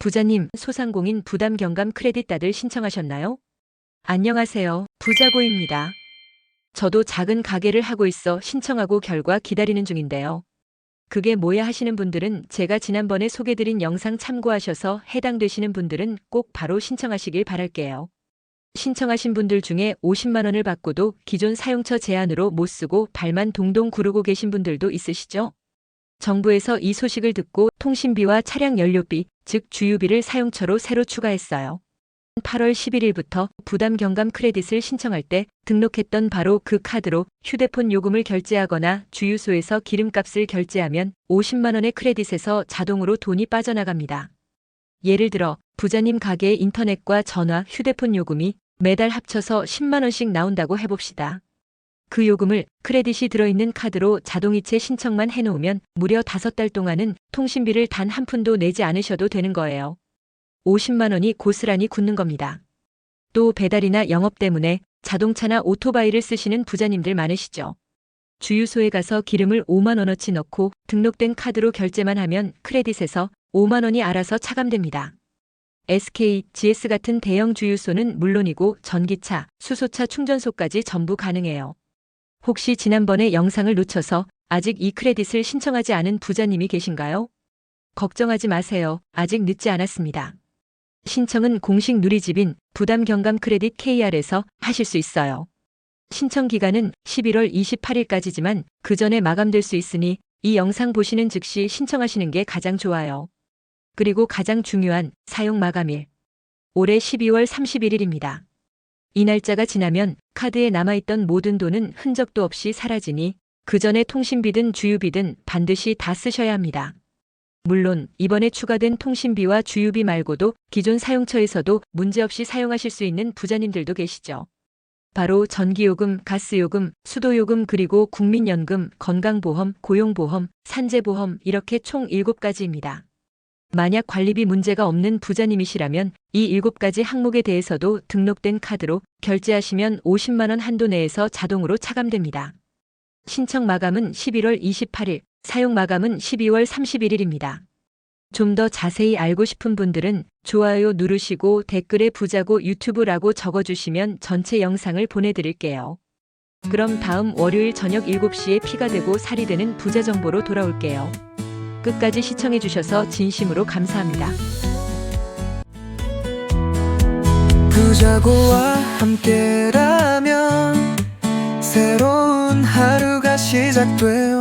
부자님, 소상공인 부담 경감 크레딧 다들 신청하셨나요? 안녕하세요. 부자고입니다. 저도 작은 가게를 하고 있어 신청하고 결과 기다리는 중인데요. 그게 뭐야 하시는 분들은 제가 지난번에 소개드린 영상 참고하셔서 해당되시는 분들은 꼭 바로 신청하시길 바랄게요. 신청하신 분들 중에 50만 원을 받고도 기존 사용처 제한으로 못 쓰고 발만 동동 구르고 계신 분들도 있으시죠? 정부에서 이 소식을 듣고 통신비와 차량 연료비, 즉 주유비를 사용처로 새로 추가했어요. 8월 11일부터 부담 경감 크레딧을 신청할 때 등록했던 바로 그 카드로 휴대폰 요금을 결제하거나 주유소에서 기름값을 결제하면 50만 원의 크레딧에서 자동으로 돈이 빠져나갑니다. 예를 들어 부자님 가게의 인터넷과 전화, 휴대폰 요금이 매달 합쳐서 10만 원씩 나온다고 해봅시다. 그 요금을 크레딧이 들어있는 카드로 자동이체 신청만 해놓으면 무려 5달 동안은 통신비를 단 한 푼도 내지 않으셔도 되는 거예요. 50만 원이 고스란히 굳는 겁니다. 또 배달이나 영업 때문에 자동차나 오토바이를 쓰시는 부자님들 많으시죠. 주유소에 가서 기름을 5만 원어치 넣고 등록된 카드로 결제만 하면 크레딧에서 5만 원이 알아서 차감됩니다. SK, GS 같은 대형 주유소는 물론이고 전기차, 수소차 충전소까지 전부 가능해요. 혹시 지난번에 영상을 놓쳐서 아직 이 크레딧을 신청하지 않은 부자님이 계신가요? 걱정하지 마세요. 아직 늦지 않았습니다. 신청은 공식 누리집인 부담 경감 크레딧 KR에서 하실 수 있어요. 신청 기간은 11월 28일까지지만 그 전에 마감될 수 있으니 이 영상 보시는 즉시 신청하시는 게 가장 좋아요. 그리고 가장 중요한 사용 마감일. 올해 12월 31일입니다. 이 날짜가 지나면 카드에 남아있던 모든 돈은 흔적도 없이 사라지니 그 전에 통신비든 주유비든 반드시 다 쓰셔야 합니다. 물론 이번에 추가된 통신비와 주유비 말고도 기존 사용처에서도 문제없이 사용하실 수 있는 부자님들도 계시죠. 바로 전기요금, 가스요금, 수도요금 그리고 국민연금, 건강보험, 고용보험, 산재보험 이렇게 총 7가지입니다. 만약 관리비 문제가 없는 부자님이시라면 이 7가지 항목에 대해서도 등록된 카드로 결제하시면 50만원 한도 내에서 자동으로 차감됩니다. 신청 마감은 11월 28일, 사용 마감은 12월 31일입니다. 좀 더 자세히 알고 싶은 분들은 좋아요 누르시고 댓글에 부자고 유튜브라고 적어주시면 전체 영상을 보내드릴게요. 그럼 다음 월요일 저녁 7시에 피가 되고 살이 되는 부자 정보로 돌아올게요. 끝까지 시청해주셔서 진심으로 감사합니다. 부자고와 함께라면 새로운 하루가 시작돼요